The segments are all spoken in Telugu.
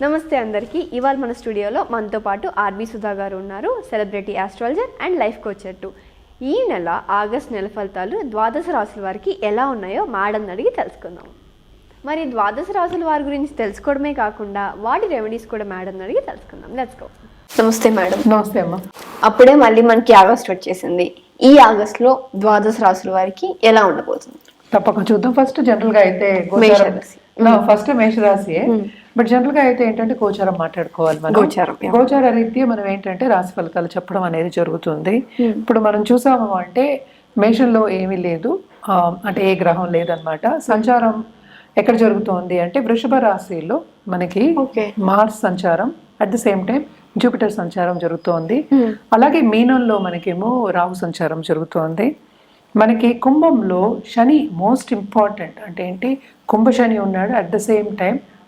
నమస్తే అందరికీ. ఇవాళ మన స్టూడియోలో మనతో పాటు ఆర్బి సుధా గారు ఉన్నారు celebrity astrologer and life coacher to ఈ నెల ఆగస్ట్ నెల ఫలితాలు ద్వాదశ రాశుల వారికి ఎలా ఉన్నాయో మేడం అడిగి తెలుసుకుందాం. మరి ద్వాదశ రాశుల వారి గురించి తెలుసుకోవడమే కాకుండా వాటి రెమెడీస్ కూడా మేడం అడిగి తెలుసుకుందాం. లెట్స్ గో నమస్తే మేడం నమస్తే అమ్మ. అప్పుడే మళ్ళీ మనకి ఆగస్ట్ వచ్చేసింది. ఈ ఆగస్ట్లో ద్వాదశ రాశుల వారికి ఎలా ఉండబోతుంది? తప్పక చూద్దాం. ఫస్ట్ జనరల్గా అయితే. ఫస్ట్ మేషరాశి. బట్ జనరల్గా అయితే ఏంటంటే గోచారం మాట్లాడుకోవాలి మనం. గోచారం. గోచార రీత్యా మనం ఏంటంటే రాశి ఫలితాలు చెప్పడం అనేది జరుగుతుంది. ఇప్పుడు మనం చూసాము అంటే మేషంలో ఏమీ లేదు. అంటే ఏ గ్రహం లేదనమాట సంచారం ఎక్కడ జరుగుతోంది అంటే వృషభ రాశిలో మనకి మార్స్ సంచారం at the same time Jupiter సంచారం జరుగుతోంది. అలాగే మీనంలో మనకేమో రాహు సంచారం జరుగుతోంది. మనకి కుంభంలో శని మోస్ట్ ఇంపార్టెంట్ అంటే ఏంటి? కుంభ శని ఉన్నాడు అట్ ద సేమ్ టైం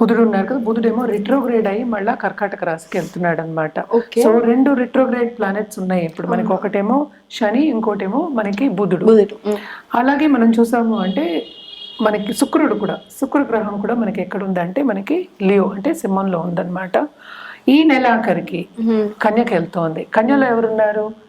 బుధుడు ఉన్నారు కదా బుధుడేమో రిట్రోగ్రేడ్ అయ్యి మళ్ళా కర్కాటక రాశికి వెళ్తున్నాడు అనమాట సో రెండు రిట్రోగ్రేడ్ ప్లానెట్స్ ఉన్నాయి. ఇప్పుడు మనకి ఒకటేమో శని ఇంకోటేమో మనకి బుధుడు. బుధుడు అలాగే మనం చూసాము అంటే మనకి శుక్రుడు కూడా శుక్ర గ్రహం కూడా మనకి ఎక్కడ ఉందంటే మనకి లియో అంటే సింహంలో ఉందన్నమాట. ఈ నెలాఖరికి కన్యకి వెళ్తోంది. కన్యలో ఎవరున్నారు?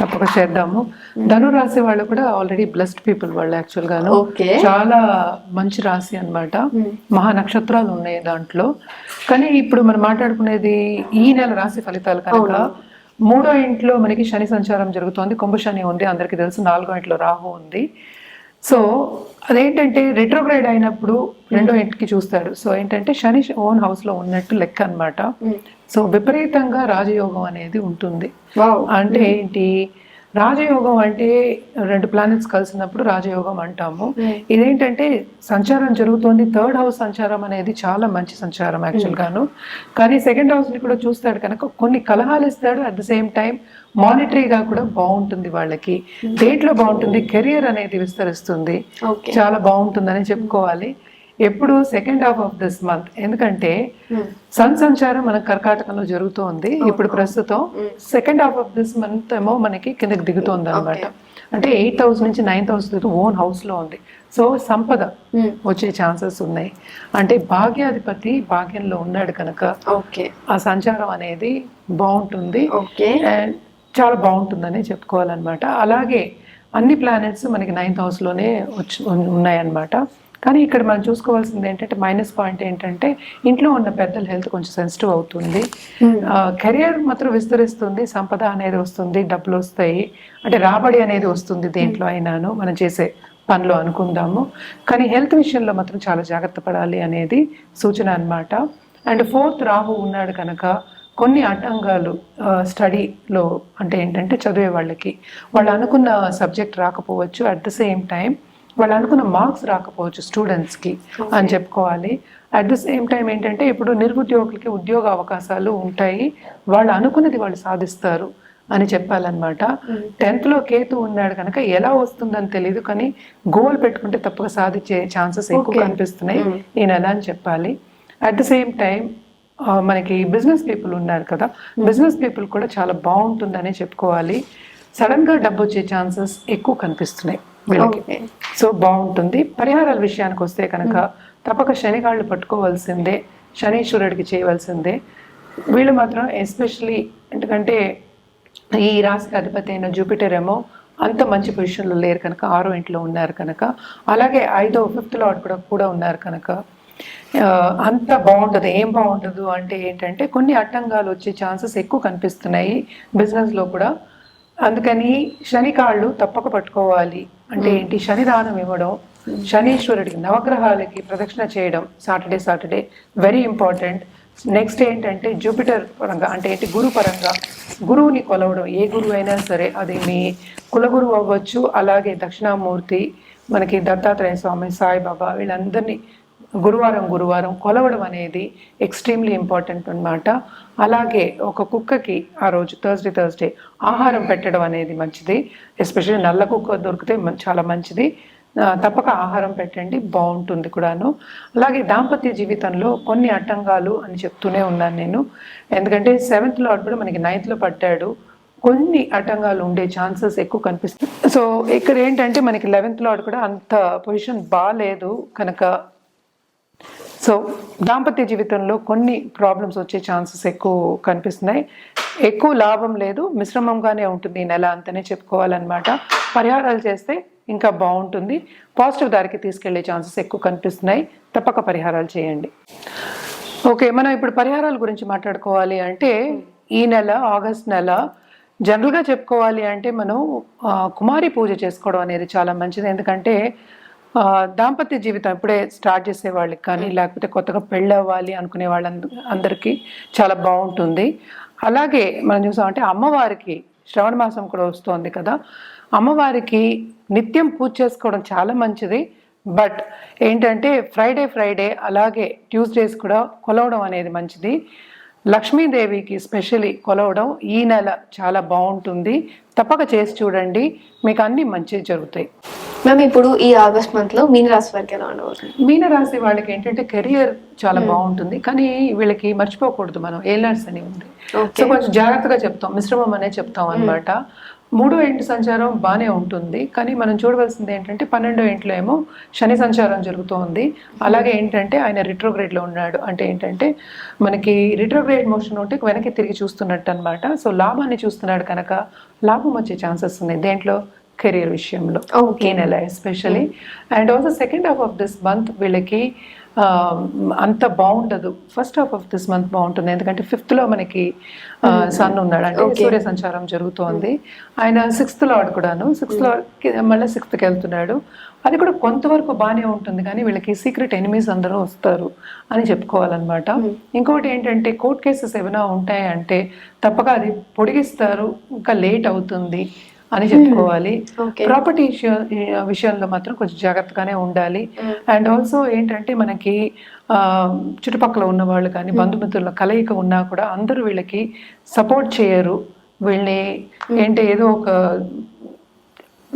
తప్పక చేద్దాము ధను రాశి వాళ్ళు కూడా ఆల్రెడీ బ్లెస్డ్ పీపుల్ వాళ్ళు యాక్చువల్ గాను. చాలా మంచి రాశి అన్నమాట. మహా నక్షత్రాలు ఉన్నాయి దాంట్లో. కానీ ఇప్పుడు మనం మాట్లాడుకునేది ఈ నెల రాశి ఫలితాలు కనుక మూడో ఇంట్లో మనకి శని సంచారం జరుగుతోంది. కుంభ శని ఉంది. అందరికీ తెలుసు నాలుగో ఇంట్లో రాహు ఉంది. సో అదేంటంటే రిట్రోగ్రేడ్ అయినప్పుడు రెండో ఇంటికి చూస్తాడు. సో ఏంటంటే శని ఓన్ హౌస్లో ఉన్నట్టు లెక్క అన్నమాట. సో విపరీతంగా రాజయోగం అనేది ఉంటుంది. వావ్ అంటే ఏంటి? రాజయోగం అంటే రెండు ప్లానెట్స్ కలిసినప్పుడు రాజయోగం అంటాము. ఇదేంటంటే సంచారం జరుగుతోంది. థర్డ్ హౌస్ సంచారం అనేది చాలా మంచి సంచారం యాక్చువల్ గాను. కానీ సెకండ్ హౌస్ని కూడా చూస్తాడు కనుక కొన్ని కలహాలు ఇస్తాడు. అట్ ద సేమ్ టైం మానిటరీగా కూడా బాగుంటుంది వాళ్ళకి. దేంట్లో బాగుంటుంది. కెరియర్ అనేది విస్తరిస్తుంది. చాలా బాగుంటుందని చెప్పుకోవాలి. ఎప్పుడు second half of this month ఎందుకంటే సన్ సంచారం మన కర్కాటకంలో జరుగుతోంది ఇప్పుడు ప్రస్తుతం second half of this month ఏమో మనకి కిందకి దిగుతోంది అనమాట అంటే ఎయిత్ హౌస్ నుంచి నైన్త్ హౌస్ ఓన్ హౌస్లో ఉంది. సో సంపద వచ్చే ఛాన్సెస్ ఉన్నాయి. అంటే భాగ్యాధిపతి భాగ్యంలో ఉన్నాడు కనుక ఓకే ఆ సంచారం అనేది బాగుంటుంది. అండ్ చాలా బాగుంటుందని చెప్పుకోవాలన్నమాట. అలాగే అన్ని ప్లానెట్స్ మనకి నైన్త్ హౌస్లోనే వచ్చి ఉన్- ఉన్నాయన్నమాట. కానీ ఇక్కడ మనం చూసుకోవాల్సింది ఏంటంటే మైనస్ పాయింట్ ఏంటంటే ఇంట్లో ఉన్న పెద్దల హెల్త్ కొంచెం సెన్సిటివ్ అవుతుంది. కెరియర్ మాత్రం విస్తరిస్తుంది సంపద అనేది వస్తుంది డబ్బులు వస్తాయి. అంటే రాబడి అనేది వస్తుంది దేంట్లో అయినాను మనం చేసే పనిలో అనుకుందాము. కానీ హెల్త్ విషయంలో మాత్రం చాలా జాగ్రత్త పడాలి అనేది సూచన అన్నమాట. అండ్ ఫోర్త్ రాహు ఉన్నాడు కనుక కొన్ని ఆటంకాలు స్టడీలో అంటే ఏంటంటే చదివే వాళ్ళకి. వాళ్ళు అనుకున్న సబ్జెక్ట్ రాకపోవచ్చు. అట్ ద సేమ్ టైం వాళ్ళు అనుకున్న మార్క్స్ రాకపోవచ్చు స్టూడెంట్స్కి అని చెప్పుకోవాలి. అట్ ద సేమ్ టైం ఏంటంటే ఇప్పుడు నిరుద్యోగులకి ఉద్యోగ అవకాశాలు ఉంటాయి. వాళ్ళు అనుకున్నది వాళ్ళు సాధిస్తారు అని చెప్పాలన్నమాట. టెన్త్లో కేతు ఉన్నాడు కనుక ఎలా వస్తుందని తెలియదు కానీ గోల్ పెట్టుకుంటే తప్పక సాధించే ఛాన్సెస్ ఎక్కువ కనిపిస్తున్నాయి. ఈ నెల అని చెప్పాలి. అట్ ద సేమ్ టైం మనకి బిజినెస్ పీపుల్ ఉన్నారు కదా. బిజినెస్ పీపుల్ కూడా చాలా బాగుంటుందని చెప్పుకోవాలి. సడన్గా డబ్బు వచ్చే ఛాన్సెస్ ఎక్కువ కనిపిస్తున్నాయి. వీళ్ళకి సో బాగుంటుంది. పరిహారాల విషయానికి వస్తే కనుక తప్పక శనిగాళ్ళు పట్టుకోవాల్సిందే శనీశ్వరుడికి చేయవలసిందే. వీళ్ళు మాత్రం ఎస్పెషలీ ఎందుకంటే ఈ రాశికి అధిపతి అయిన జూపిటర్ ఏమో అంత మంచి పొజిషన్లో లేరు కనుక ఆరో ఇంట్లో ఉన్నారు కనుక. అలాగే ఐదో ఫిఫ్త్ లార్డ్ కూడా కూడా ఉన్నారు కనుక. అంత బాగుంటుంది. ఏం బాగుంటుంది అంటే ఏంటంటే కొన్ని అడ్డంగాలు వచ్చే ఛాన్సెస్ ఎక్కువ కనిపిస్తున్నాయి. బిజినెస్లో కూడా అందుకని శని కాళ్ళు తప్పక పట్టుకోవాలి. అంటే ఏంటి? శని దానం ఇవ్వడం శనీశ్వరుడికి నవగ్రహాలకి ప్రదక్షిణ చేయడం Saturday Saturday very important next ఏంటంటే జూపిటర్ పరంగా అంటే ఏంటి? గురు పరంగా గురువుని కొలవడం ఏ గురువు అయినా సరే అది మీ కులగురువు అవ్వచ్చు. అలాగే దక్షిణామూర్తి మనకి దత్తాత్రేయ స్వామి సాయిబాబా వీళ్ళందరినీ గురువారం గురువారం కొలవడం అనేది ఎక్స్ట్రీమ్లీ ఇంపార్టెంట్ అన్నమాట. అలాగే ఒక కుక్కకి ఆ రోజు థర్స్డే థర్స్డే ఆహారం పెట్టడం అనేది మంచిది. ఎస్పెషల్లీ నల్ల కుక్క దొరికితే చాలా మంచిది. తప్పక ఆహారం పెట్టండి బాగుంటుంది కూడాను. అలాగే దాంపత్య జీవితంలో కొన్ని అడ్డంగాలు అని చెప్తూనే ఉన్నాను నేను. ఎందుకంటే సెవెంత్ లార్డ్ కూడా మనకి నైన్త్లో పట్టాడు. కొన్ని అడ్డంగాలు ఉండే ఛాన్సెస్ ఎక్కువ కనిపిస్తుంది సో ఇక్కడ ఏంటంటే మనకి లెవెన్త్ లాడ్ కూడా అంత పొజిషన్ బాగాలేదు కనుక సో దాంపత్య జీవితంలో కొన్ని ప్రాబ్లమ్స్ వచ్చే ఛాన్సెస్ ఎక్కువ కనిపిస్తున్నాయి. ఎక్కువ లాభం లేదు మిశ్రమంగానే ఉంటుంది ఈ నెల అంతనే చెప్పుకోవాలన్నమాట. పరిహారాలు చేస్తే ఇంకా బాగుంటుంది. పాజిటివ్ దారికి తీసుకెళ్ళే ఛాన్సెస్ ఎక్కువ కనిపిస్తున్నాయి. తప్పక పరిహారాలు చేయండి. ఓకే మనం ఇప్పుడు పరిహారాల గురించి మాట్లాడుకోవాలి అంటే ఈ నెల ఆగస్ట్ నెల జనరల్గా చెప్పుకోవాలి అంటే మనం కుమారి పూజ చేసుకోవడం అనేది చాలా మంచిది. ఎందుకంటే దాంపత్య జీవితం ఇప్పుడే స్టార్ట్ చేసే వాళ్ళకి కానీ లేకపోతే కొత్తగా పెళ్ళి అవ్వాలి అనుకునే వాళ్ళంద అందరికీ చాలా బాగుంటుంది. అలాగే మనం చూసామంటే అమ్మవారికి శ్రవణ మాసం కూడా వస్తోంది కదా. అమ్మవారికి నిత్యం పూజ చేసుకోవడం చాలా మంచిది. బట్ ఏంటంటే ఫ్రైడే ఫ్రైడే అలాగే ట్యూస్డేస్ కూడా కొలవడం అనేది మంచిది. లక్ష్మీదేవికి స్పెషలీ కొలవడం ఈ నెల చాలా బాగుంటుంది. తప్పక చేసి చూడండి. మీకు అన్నీ మంచి జరుగుతాయి. మ్యామ్ ఇప్పుడు ఈ ఆగస్ట్ మంత్లో మీన రాశి వారికి ఎలా ఉండబోతుంది? మీన రాశి వాళ్ళకి ఏంటంటే కెరియర్ చాలా బాగుంటుంది. కానీ వీళ్ళకి మర్చిపోకూడదు మనం ఏలర్స్ అని ఉంది. సో కొంచెం జాగ్రత్తగా చెప్తాం మిశ్రమం అనే చెప్తాం అన్నమాట. మూడో ఇంటి సంచారం? బాగానే ఉంటుంది. కానీ మనం చూడవలసింది ఏంటంటే పన్నెండో ఇంట్లో ఏమో శని సంచారం జరుగుతోంది. అలాగే ఏంటంటే ఆయన రిట్రోగ్రేడ్లో ఉన్నాడు. అంటే ఏంటంటే మనకి రిట్రోగ్రేడ్ మోషన్ ఉంటే వెనక్కి తిరిగి చూస్తున్నట్టు అనమాట సో లాభాన్ని చూస్తున్నాడు కనుక లాభం వచ్చే ఛాన్సెస్ ఉన్నాయి. దేంట్లో? కెరియర్ విషయంలో. ఈ నెల especially. And also second half of this month వీళ్ళకి అంత బాగుండదు. First half of this month బాగుంటుంది. ఎందుకంటే ఫిఫ్త్లో మనకి సన్ ఉన్నాడు. అంటే. సూర్య సంచారం జరుగుతోంది. ఆయన సిక్స్త్ లార్డ్ కూడాను. సిక్స్త్ లార్డ్ మళ్ళీ సిక్స్త్కి వెళ్తున్నాడు అది కూడా కొంతవరకు బాగానే ఉంటుంది. కానీ వీళ్ళకి సీక్రెట్ ఎనిమీస్ అందరూ వస్తారు అని చెప్పుకోవాలన్నమాట. ఇంకొకటి ఏంటంటే కోర్ట్ కేసెస్ ఏమైనా ఉంటాయంటే తప్పక అది పొడిగిస్తారు. ఇంకా లేట్ అవుతుంది. అని చెప్పుకోవాలి. Okay. ప్రాపర్టీ విషయంలో మాత్రం కొంచెం జాగ్రత్తగానే ఉండాలి. అండ్ ఆల్సో ఏంటంటే మనకి ఆ, చుట్టుపక్కల ఉన్న వాళ్ళు కానీ బంధుమిత్రుల కలయిక ఉన్నా కూడా అందరూ వీళ్ళకి సపోర్ట్ చేయరు. వీళ్ళని ఏంటి ఏదో ఒక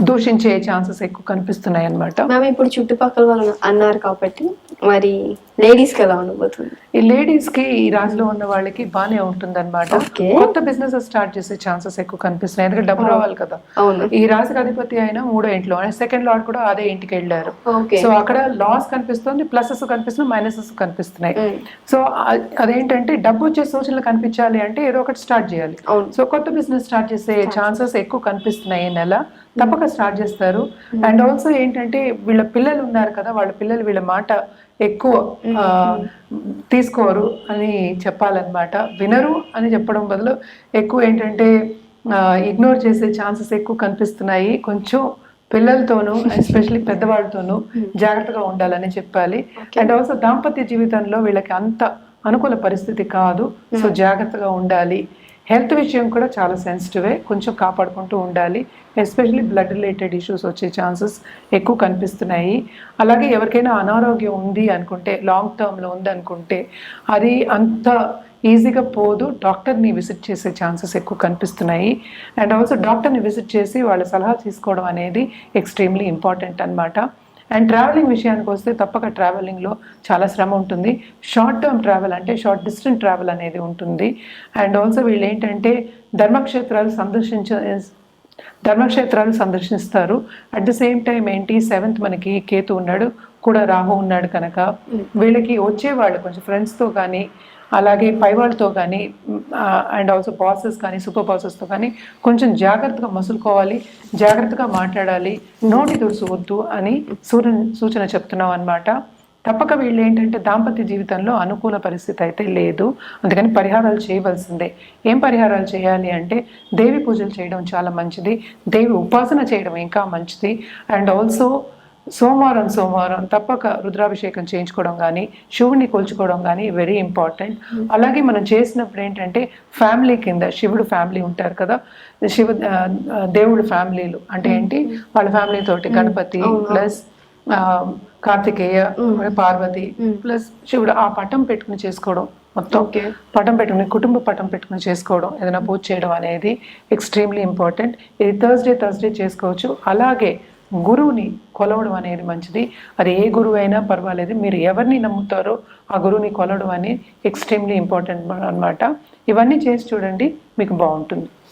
దూషించే ఛాన్సెస్ ఎక్కువ కనిపిస్తున్నాయి అన్నమాట మ్యామ్ ఇప్పుడు చుట్టుపక్కల వాళ్ళు అన్నారు కాబట్టి మరి లేడీస్కి ఎలా ఉండబోతుంది? ఈ లేడీస్కి ఈ రాశిలో ఉన్న వాళ్ళకి బాగానే ఉంటుంది అనమాట. కొత్త బిజినెస్ స్టార్ట్ చేసే ఛాన్సెస్ ఎక్కువ కనిపిస్తున్నాయి. ఎందుకంటే డబ్బు రావాలి కదా. ఈ రాశికి అధిపతి అయినా మూడో ఇంట్లో సెకండ్ లార్డ్ కూడా అదే ఇంటికి వెళ్ళారు. సో అక్కడ లాస్ కనిపిస్తుంది ప్లసెస్ కనిపిస్తున్నాయి మైనసెస్ కనిపిస్తున్నాయి. సో అదేంటంటే డబ్బు వచ్చే సూచనలు కనిపించాలి అంటే ఏదో ఒకటి స్టార్ట్ చేయాలి. అవును. సో కొత్త బిజినెస్ స్టార్ట్ చేసే ఛాన్సెస్ ఎక్కువ కనిపిస్తున్నాయి ఈ నెల. తప్పక స్టార్ట్ చేస్తారు. అండ్ ఆల్సో ఏంటంటే వీళ్ళ పిల్లలు ఉన్నారు కదా వాళ్ళ పిల్లలు వీళ్ళ మాట ఎక్కువ ఆ, తీసుకోరు అని చెప్పాలన్నమాట. వినరు అని చెప్పడం బదులు ఎక్కువ ఏంటంటే ఇగ్నోర్ చేసే ఛాన్సెస్ ఎక్కువ కనిపిస్తున్నాయి. కొంచెం పిల్లలతోనూ ఎస్పెషల్లీ పెద్దవాళ్ళతోనూ జాగ్రత్తగా ఉండాలని చెప్పాలి. అండ్ ఆల్సో దాంపత్య జీవితంలో వీళ్ళకి అంత అనుకూల పరిస్థితి కాదు. సో జాగ్రత్తగా ఉండాలి. హెల్త్ విషయం కూడా చాలా సెన్సిటివే కొంచెం కాపాడుకుంటూ ఉండాలి. ఎస్పెషల్లీ బ్లడ్ రిలేటెడ్ ఇష్యూస్ వచ్చే ఛాన్సెస్ ఎక్కువ కనిపిస్తున్నాయి. అలాగే ఎవరికైనా అనారోగ్యం ఉంది అనుకుంటే లాంగ్ టర్మ్లో ఉంది అనుకుంటే అది అంత ఈజీగా పోదు. డాక్టర్ని విజిట్ చేసే ఛాన్సెస్ ఎక్కువ కనిపిస్తున్నాయి. అండ్ ఆల్సో డాక్టర్ని విజిట్ చేసి వాళ్ళ సలహా తీసుకోవడం అనేది ఎక్స్ట్రీమ్లీ ఇంపార్టెంట్ అన్నమాట. అండ్ ట్రావెలింగ్ విషయానికి వస్తే తప్పక ట్రావెలింగ్లో చాలా శ్రమ ఉంటుంది. షార్ట్ టర్మ్ ట్రావెల్ అంటే షార్ట్ డిస్టెంట్ ట్రావెల్ అనేది ఉంటుంది. అండ్ ఆల్సో వీళ్ళు ఏంటంటే ధర్మక్షేత్రాలు సందర్శించ ధర్మక్షేత్రాలు సందర్శిస్తారు. అట్ ద సేమ్ టైం ఏంటి సెవెంత్ మనకి కేతు ఉన్నాడు కూడా రాహు ఉన్నాడు కనుక. వీళ్ళకి వచ్చేవాళ్ళు కొంచెం ఫ్రెండ్స్తో కానీ అలాగే పైవాళ్ళతో కానీ అండ్ ఆల్సో బాసెస్ కానీ సూపర్ బాసెస్తో కానీ కొంచెం జాగ్రత్తగా మసులుకోవాలి జాగ్రత్తగా మాట్లాడాలి నోటి దురుసు వద్దు అని సూచన సూచన చెప్తున్నాం అనమాట తప్పక వీళ్ళు ఏంటంటే దాంపత్య జీవితంలో అనుకూల పరిస్థితి అయితే లేదు. అందుకని పరిహారాలు చేయవలసిందే. ఏం పరిహారాలు చేయాలి అంటే దేవి పూజలు చేయడం చాలా మంచిది. దేవి ఉపాసన చేయడం ఇంకా మంచిది. అండ్ ఆల్సో సోమవారం సోమవారం తప్పక రుద్రాభిషేకం చేయించుకోవడం కానీ శివుడిని కొలుచుకోవడం కానీ వెరీ ఇంపార్టెంట్. అలాగే మనం చేసినప్పుడు ఏంటంటే ఫ్యామిలీ కింద శివుడు ఫ్యామిలీ ఉంటారు కదా శివ దేవుడు ఫ్యామిలీలు అంటే ఏంటి? వాళ్ళ ఫ్యామిలీ తోటి గణపతి ప్లస్ కార్తికేయ పార్వతి ప్లస్ శివుడు ఆ పటం పెట్టుకుని చేసుకోవడం మొత్తం. పటం పెట్టుకుని కుటుంబ పటం పెట్టుకుని చేసుకోవడం ఏదైనా పూజ చేయడం అనేది ఎక్స్ట్రీమ్లీ ఇంపార్టెంట్. ఇది థర్స్డే థర్స్డే చేసుకోవచ్చు. అలాగే గురువుని కొలవడం అనేది మంచిది. అది ఏ గురువు అయినా పర్వాలేదు. మీరు ఎవరిని నమ్ముతారో ఆ గురువుని కొలవడం అనేది ఎక్స్ట్రీమ్లీ ఇంపార్టెంట్ అన్నమాట. ఇవన్నీ చేసి చూడండి మీకు బాగుంటుంది.